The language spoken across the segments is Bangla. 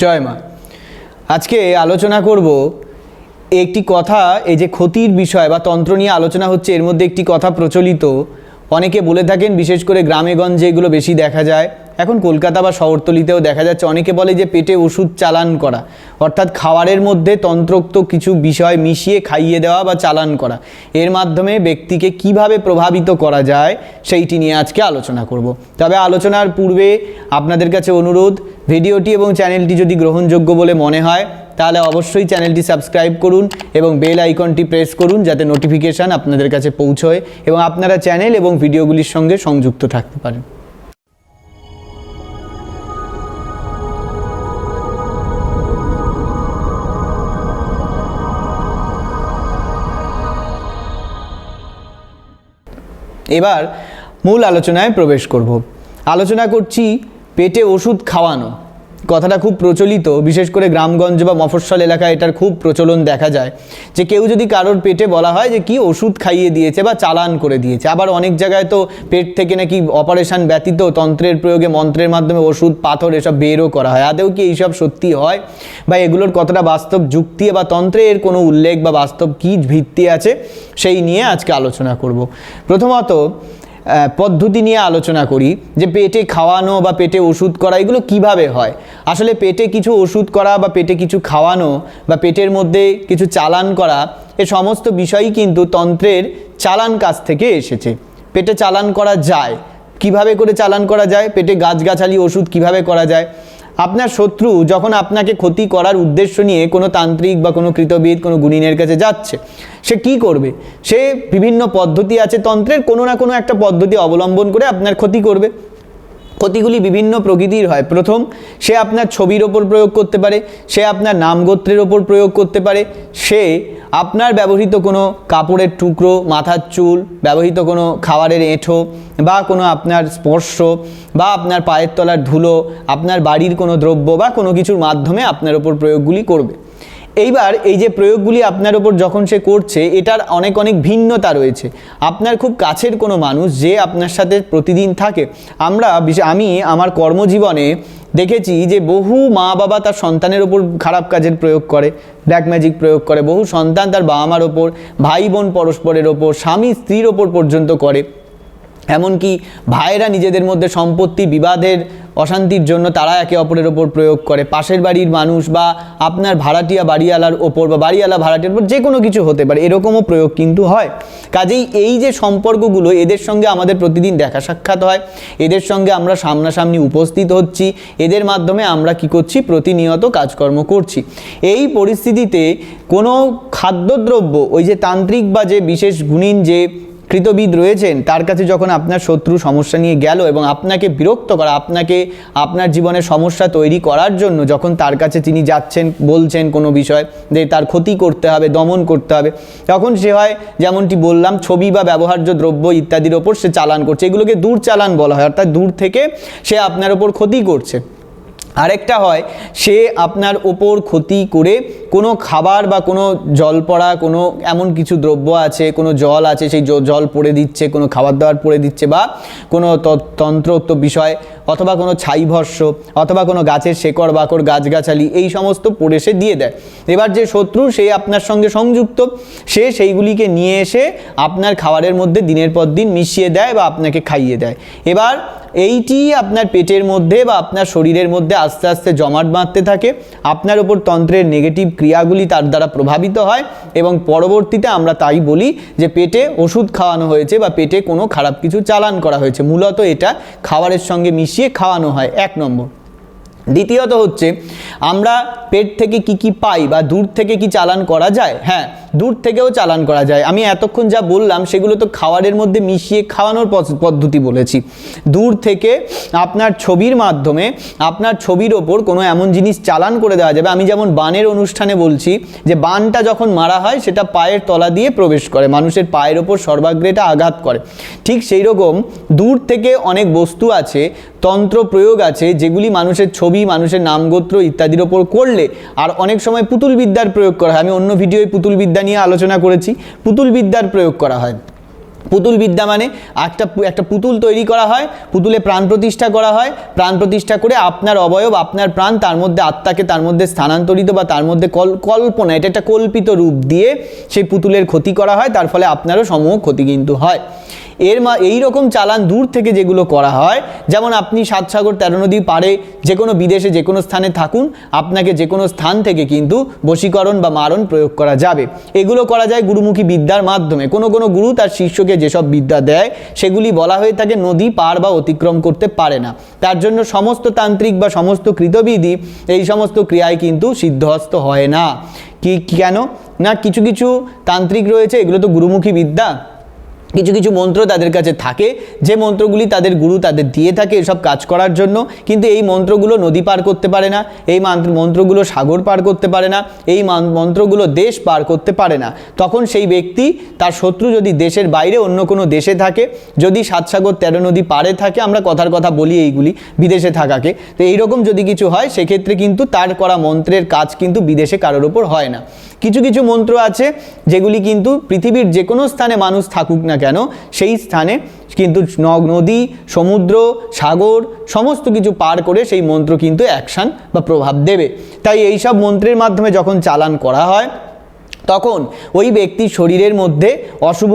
জয় মা। আজকে আলোচনা করব একটি কথা, এই যে ক্ষতির বিষয় বা তন্ত্র নিয়ে আলোচনা হচ্ছে, এর মধ্যে একটি কথা প্রচলিত। অনেকে বলে থাকেন, বিশেষ করে গ্রামেগঞ্জে এগুলো বেশি দেখা যায়। এখন কলকাতা বা শহরতলিতেও দেখা যাচ্ছে, অনেকে বলে যে পেটে ওষুধ চালান করা। অর্থাৎ খাবারের মধ্যে তন্ত্রোক্ত কিছু বিষয় মিশিয়ে খাইয়ে দেওয়া বা চালান করা। এর মাধ্যমে ব্যক্তিকে কীভাবে প্রভাবিত করা যায়, সেইটি নিয়ে আজকে আলোচনা করব। তবে আলোচনার পূর্বে আপনাদের কাছে অনুরোধ, ভিডিওটি এবং চ্যানেলটি যদি গ্রহণযোগ্য বলে মনে হয়, তাহলে অবশ্যই চ্যানেলটি সাবস্ক্রাইব করুন এবং বেল আইকনটি প্রেস করুন যাতে নোটিফিকেশান আপনাদের কাছে পৌঁছয় এবং আপনারা চ্যানেল এবং ভিডিওগুলির সঙ্গে সংযুক্ত থাকতে পারেন। এবার মূল আলোচনায় প্রবেশ করব। আলোচনা করছি পেটে ওষুধ খাওয়ানো। কথাটা খুব প্রচলিত, বিশেষ করে গ্রামগঞ্জ বা মফস্বল এলাকায় এটার খুব প্রচলন দেখা যায়। যে কেউ যদি কারোর পেটে বলা হয় যে কি ওষুধ খাইয়ে দিয়েছে বা চালান করে দিয়েছে, আবার অনেক জায়গায় তো পেট থেকে নাকি অপারেশন ব্যতীত তন্ত্রের প্রয়োগে মন্ত্রের মাধ্যমে ওষুধ, পাথর এসব বেরও করা হয়। আদেও কি এইসব সত্যি হয় বা এগুলোর কতটা বাস্তব যুক্তি বা তন্ত্রে এর কোনো উল্লেখ বা বাস্তব কী ভিত্তি আছে, সেই নিয়ে আজকে আলোচনা করব। প্রথমত পদ্ধতি নিয়ে আলোচনা করি যে পেটে খাওয়ানো বা পেটে ওষুধ করা, এগুলো কীভাবে হয়? আসলে পেটে কিছু ওষুধ করা বা পেটে কিছু খাওয়ানো বা পেটের মধ্যে কিছু চালান করা, এ সমস্ত বিষয়ই কিন্তু তন্ত্রের চালান কাজ থেকে এসেছে। পেটে চালান করা যায়। কীভাবে করে চালান করা যায়? পেটে গাছগাছালি ওষুধ কীভাবে করা যায়? আপনার শত্রু যখন আপনাকে ক্ষতি করার উদ্দেশ্য নিয়ে কোনো তান্ত্রিক বা কোনো কৃতবিদ, কোনো গুণিনের কাছে যাচ্ছে, সে কি করবে? সে বিভিন্ন পদ্ধতি আছে তন্ত্রের, কোনো না কোনো একটা পদ্ধতি অবলম্বন করে আপনার ক্ষতি করবে। ক্ষতিগুলি বিভিন্ন প্রকৃতির হয়। প্রথম, সে আপনার ছবির ওপর প্রয়োগ করতে পারে, সে আপনার নাম গোত্রের ওপর প্রয়োগ করতে পারে, সে আপনার ব্যবহৃত কোনো কাপড়ের টুকরো, মাথার চুল, ব্যবহৃত কোনো খাবারের এঁঠো বা কোনো আপনার স্পর্শ বা আপনার পায়ের তলার ধুলো, আপনার বাড়ির কোনো দ্রব্য বা কোনো কিছুর মাধ্যমে আপনার ওপর প্রয়োগগুলি করবে। এইবার এই যে প্রয়োগগুলি আপনার ওপর যখন সে করছে, এটার অনেক অনেক ভিন্নতা রয়েছে। আপনার খুব কাছের কোনো মানুষ যে আপনার সাথে প্রতিদিন থাকে। আমরা আমি আমার কর্মজীবনে দেখেছি যে বহু মা বাবা তার সন্তানের ওপর খারাপ কাজের প্রয়োগ করে ব্ল্যাক ম্যাজিক প্রয়োগ করে। বহু সন্তান তার বাবা মার ওপর ভাই বোন পরস্পরের ওপর স্বামী স্ত্রীর ওপর পর্যন্ত করে। এমনকি ভাইয়েরা নিজেদের মধ্যে সম্পত্তি, বিবাদের অশান্তির জন্য তারা একে অপরের ওপর প্রয়োগ করে। পাশের বাড়ির মানুষ বা আপনার ভাড়াটিয়া বাড়িওয়ালার ওপর বা বাড়িওয়ালা ভাড়াটিয়ার ওপর যে কোনো কিছু হতে পারে, এরকমও প্রয়োগ কিন্তু হয়। কাজেই এই যে সম্পর্কগুলো, এদের সঙ্গে আমাদের প্রতিদিন দেখা সাক্ষাৎ হয়। এদের সঙ্গে আমরা সামনাসামনি উপস্থিত হচ্ছি। এদের মাধ্যমে আমরা কি করছি? প্রতিনিয়ত কাজকর্ম করছি। এই পরিস্থিতিতে কোনো খাদ্যদ্রব্য, ওই যে তান্ত্রিক বা যে বিশেষ গুণীন যে কৃতবিদ রয়েছেন, তার কাছে যখন আপনার শত্রু সমস্যা নিয়ে গেল এবং আপনাকে বিরক্ত করা, আপনাকে আপনার জীবনে সমস্যা তৈরি করার জন্য যখন তার কাছে তিনি যাচ্ছেন, বলছেন কোনো বিষয়, যে তার ক্ষতি করতে হবে, দমন করতে হবে, তখন সে হয়, যেমনটি বললাম, ছবি বা ব্যবহার্য দ্রব্য ইত্যাদির ওপর সে চালান করছে। এগুলোকে দূর চালান বলা হয়, অর্থাৎ দূর থেকে সে আপনার ওপর ক্ষতি করছে। আরেকটা হয়, সে আপনার ওপর ক্ষতি করে কোনো খাবার বা কোনো জল পড়া কোনো এমন কিছু দ্রব্য আছে, কোনো জল আছে, সেই জল পড়ে দিচ্ছে, কোনো খাবার দাবার পড়ে দিচ্ছে বা কোনো তন্ত্রোক্ত বিষয় অথবা কোনো ছাই ভস্য অথবা কোনো গাছের শেকড়, বাকড়, গাছগাছালি, এই সমস্ত পড়ে সে দিয়ে দেয়। এবার যে শত্রু, সে আপনার সঙ্গে সংযুক্ত, সে সেইগুলিকে নিয়ে এসে আপনার খাবারের মধ্যে দিনের পর দিন মিশিয়ে দেয় বা আপনাকে খাইয়ে দেয়। এবার এইটি আপনার পেটের মধ্যে বা আপনার শরীরের মধ্যে আস্তে আস্তে জমাট বাঁধতে থাকে। আপনার ওপর তন্ত্রের নেগেটিভ ক্রিয়াগুলি তার দ্বারা প্রভাবিত হয় এবং পরবর্তীতে আমরা তাই বলি যে পেটে ওষুধ খাওয়ানো হয়েছে বা পেটে কোনো খারাপ কিছু চালান করা হয়েছে। মূলত এটা খাবারের সঙ্গে মিশিয়ে খাওয়ানো হয়। এক নম্বর। দ্বিতীয়ত হচ্ছে, আমরা পেট থেকে কি কি পাই বা দূর থেকে কি চালান করা যায়? হ্যাঁ দূর থেকেও চালান করা যায়। আমি এতক্ষণ যা বললাম, সেগুলো তো খাবারের মধ্যে মিশিয়ে খাওয়ানোর পদ্ধতি বলেছি। দূর থেকে আপনার ছবির মাধ্যমে, আপনার ছবির ওপর কোনো এমন জিনিস চালান করে দেওয়া যাবে। আমি যেমন বানের অনুষ্ঠানে বলছি যে, বানটা যখন মারা হয়, সেটা পায়ের তলা দিয়ে প্রবেশ করে। মানুষের পায়ের ওপর সর্বাগ্রে এটা আঘাত করে। ঠিক সেই রকম দূর থেকে অনেক বস্তু আছে, তন্ত্র প্রয়োগ আছে, যেগুলি মানুষের ছবি মানুষের নামগোত্র ইত্যাদির ওপর করলে আর অনেক সময় পুতুল বিদ্যার প্রয়োগ করা হয়। আমি অন্য ভিডিওয় পুতুল বিদ্যা নিয়ে আলোচনা করেছি। পুতুল বিদ্যার প্রয়োগ করা হয়। পুতুল বিদ্যা মানে একটা একটা পুতুল তৈরি করা হয়, পুতুলে প্রাণ প্রতিষ্ঠা করা হয়, প্রাণ প্রতিষ্ঠা করে আপনার অবয়ব, আপনার প্রাণ, তার মধ্যে আত্মাকে তার মধ্যে স্থানান্তরিত বা তার মধ্যে কল, কল্পনা, এটা একটা কল্পিত রূপ দিয়ে সেই পুতুলের ক্ষতি করা হয়, তার ফলে আপনারও সমূহ ক্ষতি কিন্তু হয়। এর মা এই রকম চালান দূর থেকে যেগুলো করা হয়, যেমন আপনি সাত সাগর তেরো নদী পারে যে কোনো বিদেশে যে কোনো স্থানে থাকুন, আপনাকে যে কোনো স্থান থেকে কিন্তু বশীকরণ বা মারণ প্রয়োগ করা যাবে। এগুলো করা যায় গুরুমুখী বিদ্যার মাধ্যমে। কোনো কোনো গুরু তার শিষ্যকে যেসব বিদ্যা দেয়, সেগুলি বলা হয়ে থাকে নদী পার বা অতিক্রম করতে পারে না। তার জন্য সমস্ত তান্ত্রিক বা সমস্ত কৃতবিধি, এই সমস্ত ক্রিয়ায় কিন্তু সিদ্ধহস্ত হয় না। কি কেন? না, কিছু কিছু তান্ত্রিক রয়েছে, এগুলো তো গুরুমুখী বিদ্যা। কিছু কিছু মন্ত্র তাদের কাছে থাকে। যে মন্ত্রগুলি তাদের গুরু তাদের দিয়ে থাকে এসব কাজ করার জন্য। কিন্তু এই মন্ত্রগুলো নদী পার করতে পারে না, এই মন্ত্রগুলো সাগর পার করতে পারে না, এই মন্ত্রগুলো দেশ পার করতে পারে না। তখন সেই ব্যক্তি তার শত্রু যদি দেশের বাইরে অন্য কোনো দেশে থাকে, যদি সাত সাগর তেরো নদী পারে থাকে, আমরা কথার কথা বলি এইগুলি, বিদেশে থাকাকে। তো এইরকম যদি কিছু হয়, সেক্ষেত্রে কিন্তু তার করা মন্ত্রের কাজ কিন্তু বিদেশে কারোর ওপর হয় না। কিছু কিছু মন্ত্র আছে, যেগুলি কিন্তু পৃথিবীর যে কোনো স্থানে মানুষ থাকুক না কেন? সেই স্থানে কিন্তু নদী, সমুদ্র, সাগর সমস্ত কিছু পার করে সেই মন্ত্র কিন্তু অ্যাকশান বা প্রভাব দেবে। তাই এই সব মন্ত্রের মাধ্যমে যখন চালান করা হয়, তখন ওই ব্যক্তির শরীরের মধ্যে অশুভ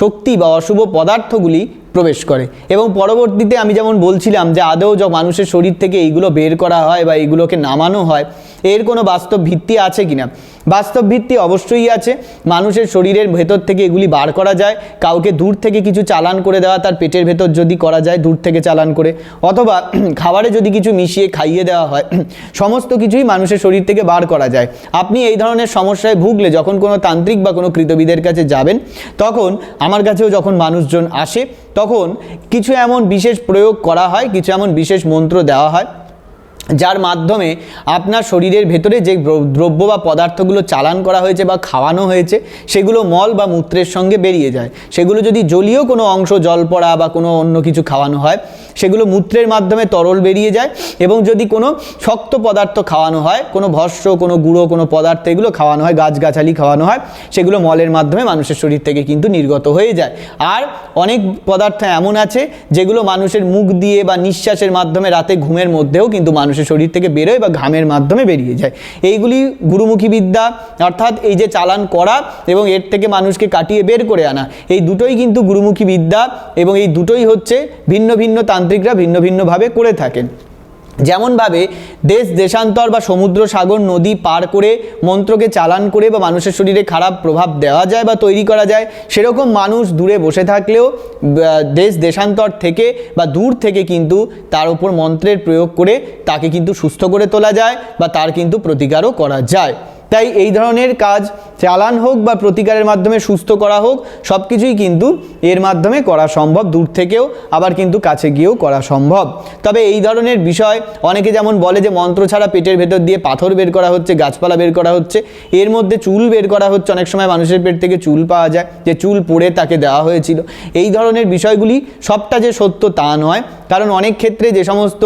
শক্তি বা অশুভ পদার্থগুলি প্রবেশ করে। এবং পরবর্তীতে আমি যেমন বলছিলাম যে আদৌ যখন মানুষের শরীর থেকে এইগুলো বের করা হয় বা এইগুলোকে নামানো হয়, এর কোনো বাস্তব ভিত্তি আছে কিনা? বাস্তব ভিত্তি অবশ্যই আছে। মানুষের শরীরের ভেতর থেকে এগুলি বার করা যায়। কাউকে দূর থেকে কিছু চালান করে দেওয়া, তার পেটের ভেতর যদি করা যায়, দূর থেকে চালান করে। অথবা খাবারে যদি কিছু মিশিয়ে খাইয়ে দেওয়া হয়, সমস্ত কিছুই মানুষের শরীর থেকে বার করা যায়। আপনি এই ধরনের সমস্যায় ভুগলে, যখন কোনো তান্ত্রিক বা কোনো কৃতবিদের কাছে যাবেন, তখন আমার কাছেও যখন মানুষজন আসে, তখন কিছু এমন বিশেষ প্রয়োগ করা হয়, কিছু এমন বিশেষ মন্ত্র দেওয়া হয়। যার মাধ্যমে আপনার শরীরের ভেতরে যে দ্রব্য বা পদার্থগুলো চালান করা হয়েছে বা খাওয়ানো হয়েছে, সেগুলো মল বা মূত্রের সঙ্গে বেরিয়ে যায়। সেগুলো যদি জলীয় কোনো অংশ জল পড়া বা কোনো অন্য কিছু খাওয়ানো হয়, সেগুলো মূত্রের মাধ্যমে তরল বেরিয়ে যায় এবং যদি কোনো শক্ত পদার্থ খাওয়ানো হয়, কোনো ভস্য, কোনো গুঁড়ো, কোনো পদার্থ, এগুলো খাওয়ানো হয়, গাছগাছালি খাওয়ানো হয়, সেগুলো মলের মাধ্যমে মানুষের শরীর থেকে কিন্তু নির্গত হয়ে যায়। আর অনেক পদার্থ এমন আছে, যেগুলো মানুষের মুখ দিয়ে বা নিঃশ্বাসের মাধ্যমে রাতে ঘুমের মধ্যেও কিন্তু মানুষের শরীর থেকে বেরোয় বা ঘামের মাধ্যমে বেরিয়ে যায়। এইগুলি গুরুমুখী বিদ্যা, অর্থাৎ এই যে চালান করা এবং এর থেকে মানুষকে কাটিয়ে বের করে আনা, এই দুটোই কিন্তু গুরুমুখী বিদ্যা এবং এই দুটোই হচ্ছে ভিন্ন ভিন্ন তান্ত্রিকরা ভিন্ন ভিন্নভাবে করে থাকেন। যেমনভাবে দেশ, দেশান্তর বা সমুদ্র সাগর নদী পার করে মন্ত্রকে চালান করে বা মানুষের শরীরে খারাপ প্রভাব দেওয়া যায় বা তৈরি করা যায়, সেরকম মানুষ দূরে বসে থাকলেও দেশ, দেশান্তর থেকে বা দূর থেকে কিন্তু তার উপর মন্ত্রের প্রয়োগ করে তাকে কিন্তু সুস্থ করে তোলা যায় বা তার কিন্তু প্রতিকারও করা যায়। তাই এই ধরনের কাজ চালান হোক বা প্রতিকারের মাধ্যমে সুস্থ করা হোক সব কিছুই কিন্তু এর মাধ্যমে করা সম্ভব। দূর থেকেও, আবার কিন্তু কাছে গিয়েও করা সম্ভব। তবে এই ধরনের বিষয়, অনেকে যেমন বলে যে মন্ত্র ছাড়া পেটের ভেতর দিয়ে পাথর বের করা হচ্ছে, গাছপালা বের করা হচ্ছে, এর মধ্যে চুল বের করা হচ্ছে। অনেক সময় মানুষের পেট থেকে চুল পাওয়া যায়, যে চুল পড়ে তাকে দেওয়া হয়েছিল। এই ধরনের বিষয়গুলি সবটা যে সত্য তা নয়। কারণ অনেক ক্ষেত্রে যে সমস্ত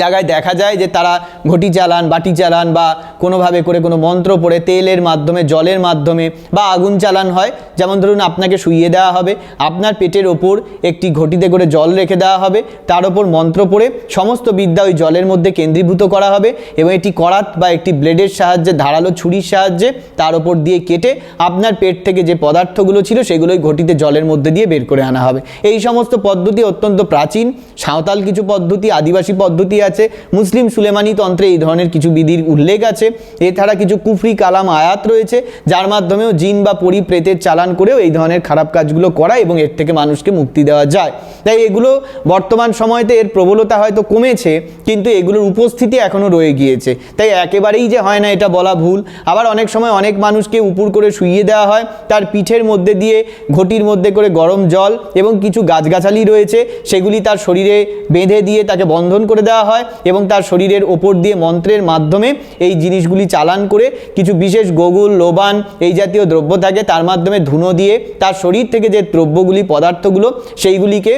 জায়গায় দেখা যায় যে তারা ঘটি চালান, বাটি চালান বা কোনোভাবে করে কোনো মন্ত্র পড়ে, তেলের মাধ্যমে, জলের মাধ্যমে বা আগুন চালান হয়। যেমন ধরুন আপনাকে শুইয়ে দেওয়া হবে, আপনার পেটের ওপর একটি ঘটিতে করে জল রেখে দেওয়া হবে, তার ওপর মন্ত্র পড়ে সমস্ত বিদ্যা ওই জলের মধ্যে কেন্দ্রীভূত করা হবে এবং একটি করাত বা একটি ব্লেডের সাহায্যে, ধারালো ছুরির সাহায্যে তার ওপর দিয়ে কেটে আপনার পেট থেকে যে পদার্থগুলো ছিল সেগুলোই ঘটিতে জলের মধ্যে দিয়ে বের করে আনা হবে। এই সমস্ত পদ্ধতি অত্যন্ত প্রাচীন, সাঁওতাল কিছু পদ্ধতি, আদিবাসী পদ্ধতি আছে। মুসলিম সুলেমানি তন্ত্রে এই ধরনের কিছু বিধির উল্লেখ আছে। এছাড়া কিছু কুফরি কালাম আয়াত রয়েছে, যার মাধ্যমেও জিন বা পরিপ্রেতের চালান করেও এই ধরনের খারাপ কাজগুলো করা এবং এর থেকে মানুষকে মুক্তি দেওয়া যায়। তাই এগুলো বর্তমান সময়তে এর প্রবলতা হয়তো কমেছে, কিন্তু এগুলোর উপস্থিতি এখনও রয়ে গিয়েছে। তাই একেবারেই যে হয় না এটা বলা ভুল। আবার অনেক সময় অনেক মানুষকে উপর করে শুইয়ে দেওয়া হয়, তার পিঠের মধ্যে দিয়ে ঘটির মধ্যে করে গরম জল এবং কিছু গাছগাছালি রয়েছে, সেগুলি তার শরীরে বেঁধে দিয়ে তাকে বন্ধন করে দেওয়া হয় এবং তার শরীরের ওপর দিয়ে মন্ত্রের মাধ্যমে এই জিনিসগুলি চালান করে কিছু বিশেষ গোগুল, লোবান এই জাতীয় দ্রব্য থাকে, তার মাধ্যমে ধুনো দিয়ে তার শরীর থেকে যে দ্রব্যগুলি, পদার্থগুলো, সেইগুলিকে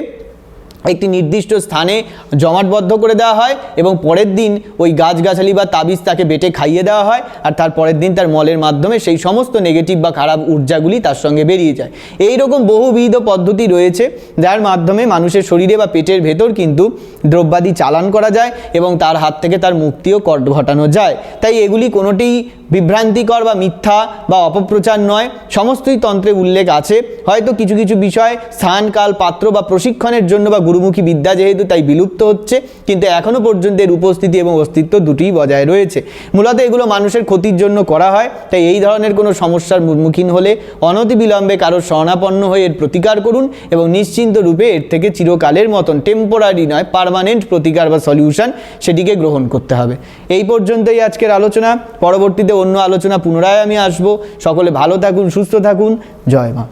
একটি নির্দিষ্ট স্থানে জমাটবদ্ধ করে দেওয়া হয় এবং পরের দিন ওই গাছগাছালি বা তাবিজ তাকে বেটে খাইয়ে দেওয়া হয় আর তার পরের দিন তার মলের মাধ্যমে সেই সমস্ত নেগেটিভ বা খারাপ ঊর্জাগুলি তার সঙ্গে বেরিয়ে যায়। এই রকম বহুবিধ পদ্ধতি রয়েছে যার মাধ্যমে মানুষের শরীরে বা পেটের ভেতর কিন্তু দ্রব্যাদি চালান করা যায় এবং তার হাত থেকে তার মুক্তিও ঘটানো যায়। তাই এগুলি কোনোটিই বিভ্রান্তিকর বা মিথ্যা বা অপপ্রচার নয়। সমস্তই তন্ত্রে উল্লেখ আছে। হয়তো কিছু কিছু বিষয় স্থান, কাল, পাত্র বা প্রশিক্ষণের জন্য বা গুরুমুখী বিদ্যা যেহেতু তাই বিলুপ্ত হচ্ছে, কিন্তু এখনও পর্যন্ত এর উপস্থিতি এবং অস্তিত্ব দুটিই বজায় রয়েছে। মূলত এগুলো মানুষের ক্ষতির জন্য করা হয়, তাই এই ধরনের কোনো সমস্যার সম্মুখীন হলে অনতিবিলম্বে কারোর শরণাপন্ন হয়ে এর প্রতিকার করুন এবং নিশ্চিন্ত রূপে এর থেকে চিরকালের মতন টেম্পোরারি নয় পার্মানেন্ট প্রতিকার বা সলিউশন সেটিকে গ্রহণ করতে হবে। এই পর্যন্তই আজকের আলোচনা। পরবর্তীতে অন্য আলোচনা পুনরায় আমি আসব। সকলে ভালো থাকুন, সুস্থ থাকুন। জয় মা।